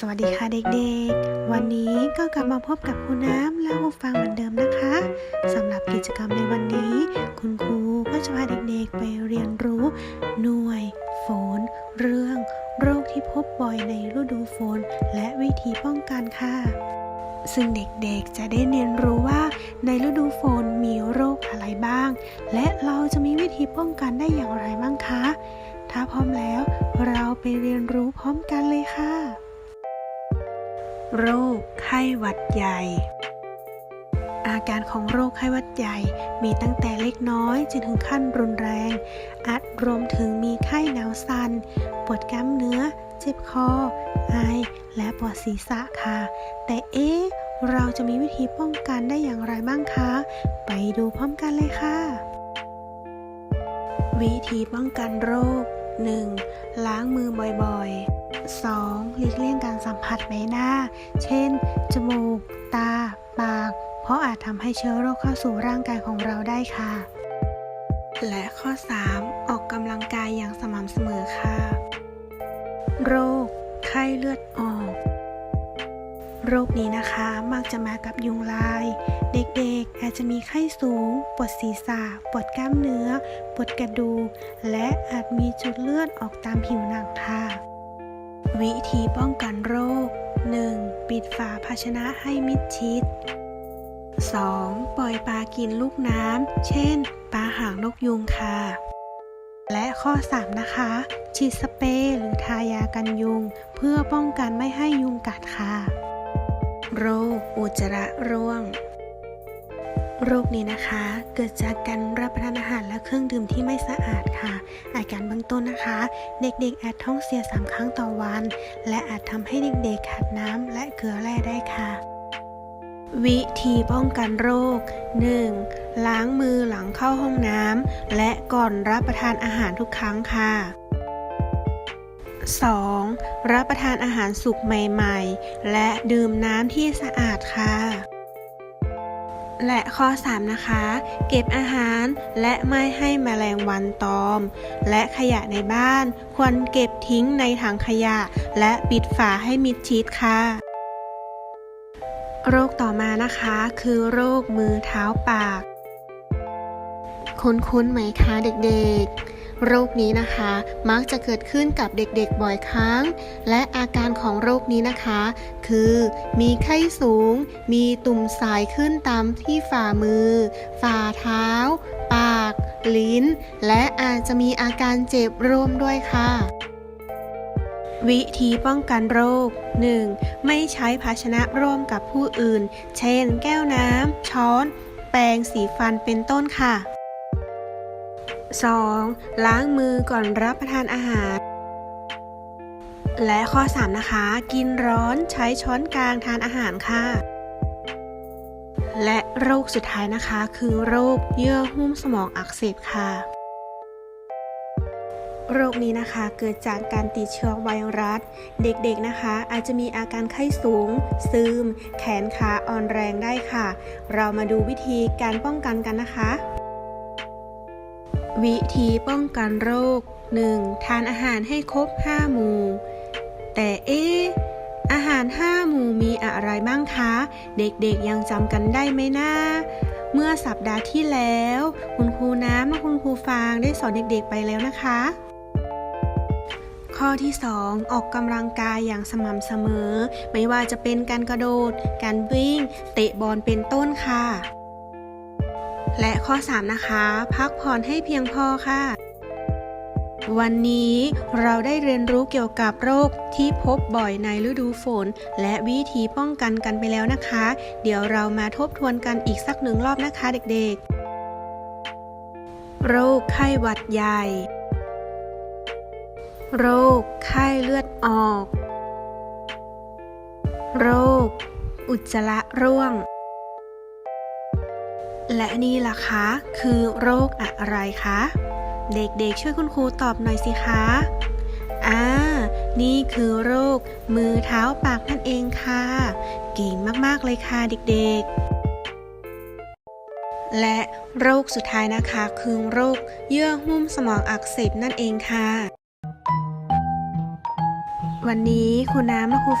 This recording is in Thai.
สวัสดีค่ะเด็กๆ วันนี้ก็กลับมาพบกับครูน้ำและครูฟังเหมือนเดิมนะคะสำหรับกิจกรรมในวันนี้ คุณครูก็จะพาเด็กๆไปเรียนรู้ หน่วยฝนเรื่อง โรคที่พบบ่อยในฤดูฝนและวิธีป้องกันค่ะ ซึ่งเด็กๆจะได้เรียนรู้ว่า ในฤดูฝนมีโรคอะไรบ้าง และเราจะมีวิธีป้องกันได้อย่างไรบ้างคะ ถ้าพร้อมแล้วเราไปเรียนรู้พร้อมกันเลยค่ะ โรคไข้หวัดใหญ่ อาการของโรคไข้หวัดใหญ่มีตั้งแต่เล็กน้อยจนถึงขั้นรุนแรง อาจรวมถึงมีไข้หนาวสัน่น ปวดกล้ามเนื้อ เจ็บคอ ไอ และปวดศีรษะค่ะ แต่เอ๊ะ เราจะมีวิธีป้องกันได้อย่างไรบ้างคะ ไปดูพร้อมกันเลยค่ะ วิธีป้องกันโรค 1. ล้างมือบ่อยๆ 2. หลีกเลี่ยงการสัมผัสใบหน้า เช่น จมูก ตา ปาก เพราะอาจทำให้เชื้อโรคเข้าสู่ร่างกายของเราได้ค่ะ และข้อ 3. ออกกำลังกายอย่างสม่ำเสมอค่ะ โรค ไข้เลือดออก โรคนี้นะคะมักจะมากับยุงลาย เด็กๆอาจจะมีไข้สูง ปวดศีรษะ ปวดกล้ามเนื้อ ปวดกระดูก และอาจมีจุดเลือดออกตามผิวหนังค่ะ วิธีป้องกันโรค 1. ปิดฝาภาชนะให้มิดชิด 2. ปล่อยปลากินลูกน้ำ เช่น ปลาหางนกยุงค่ะ และข้อ 3 นะคะ ฉีดสเปรย์หรือทายากันยุง เพื่อป้องกันไม่ให้ยุงกัดค่ะ โรคอุจจาระร่วง โรคนี้นะคะ เกิดจากการรับประทานอาหารและเครื่องดื่มที่ไม่สะอาดค่ะ อาการเบื้องต้นนะคะ เด็กๆอาจท้องเสียสามครั้งต่อวัน และอาจทำให้เด็กๆขาดน้ำและเกลือแร่ได้ค่ะ วิธีป้องกันโรค 1. ล้างมือหลังเข้าห้องน้ำและก่อนรับประทานอาหารทุกครั้งค่ะ 2. รับประทานอาหารสุกใหม่ๆ และดื่มน้ำที่สะอาดค่ะ และข้อ 3 นะคะ เก็บอาหารและไม่ให้แมลงวันตอม และขยะในบ้าน ควรเก็บทิ้งในถังขยะ และปิดฝาให้มิดชิดค่ะโรคต่อมานะคะคือโรคมือเท้าปาก คุ้นๆไหมคะเด็กๆ โรคนี้นะคะ มักจะเกิดขึ้นกับเด็กๆบ่อยครั้ง และอาการของโรคนี้นะคะ คือมีไข้สูง มีตุ่มสายขึ้นตามที่ฝ่ามือ ฝ่าเท้า ปาก ลิ้น และอาจจะมีอาการเจ็บร่วมด้วยค่ะวิธีป้องกันโรค 1. ไม่ใช้ภาชนะร่วมกับผู้อื่น เช่น แก้วน้ำ ช้อน แปรงสีฟันเป็นต้นค่ะ 2. ล้างมือก่อนรับประทานอาหาร และข้อ 3 นะคะ กินร้อนใช้ช้อนกลางทานอาหารค่ะ และโรคสุดท้ายนะคะ คือโรคเยื่อหุ้มสมองอักเสบค่ะ โรคนี้นะคะเกิดจากการติดเชื้อไวรัส เด็กๆนะคะ อาจจะมีอาการไข้สูง ซึม แขนขาอ่อนแรงได้ค่ะ เรามาดูวิธีการป้องกันกันนะคะ วิธีป้องกันโรค 1. ทานอาหารให้ครบ 5 หมู่ แต่เอ๊ะอาหาร 5 หมู่มีอะไรบ้างคะ เด็กๆยังจำกันได้ไหมนะ เมื่อสัปดาห์ที่แล้ว คุณครูน้ำและคุณครูฟางได้สอนเด็กๆไปแล้วนะคะ ข้อที่ 2 ออกกำลังกายอย่างสม่ำเสมอ ไม่ว่าจะเป็นการกระโดด การวิ่ง เตะบอลเป็นต้นค่ะ และข้อ 3 นะคะ พักผ่อนให้เพียงพอค่ะ วันนี้เราได้เรียนรู้เกี่ยวกับโรคที่พบบ่อยในฤดูฝน และวิธีป้องกันกันไปแล้วนะคะ เดี๋ยวเรามาทบทวนกันอีกสักหนึ่งรอบนะคะเด็กๆ โรคไข้หวัดใหญ่ โรคไข้เลือดออก โรค อุจจาระร่วง และนี่ล่ะคะ คือโรคอะไรคะ เด็กๆช่วยคุณครูตอบหน่อยสิคะอ่านี่คือโรค มือเท้าปากนั่นเองค่ะ เก่งมากๆเลยค่ะเด็กๆและโรคสุดท้ายนะคะคือโรคเยื่อหุ้มสมองอักเสบนั่นเองค่ะ วันนี้คุณน้ำและครู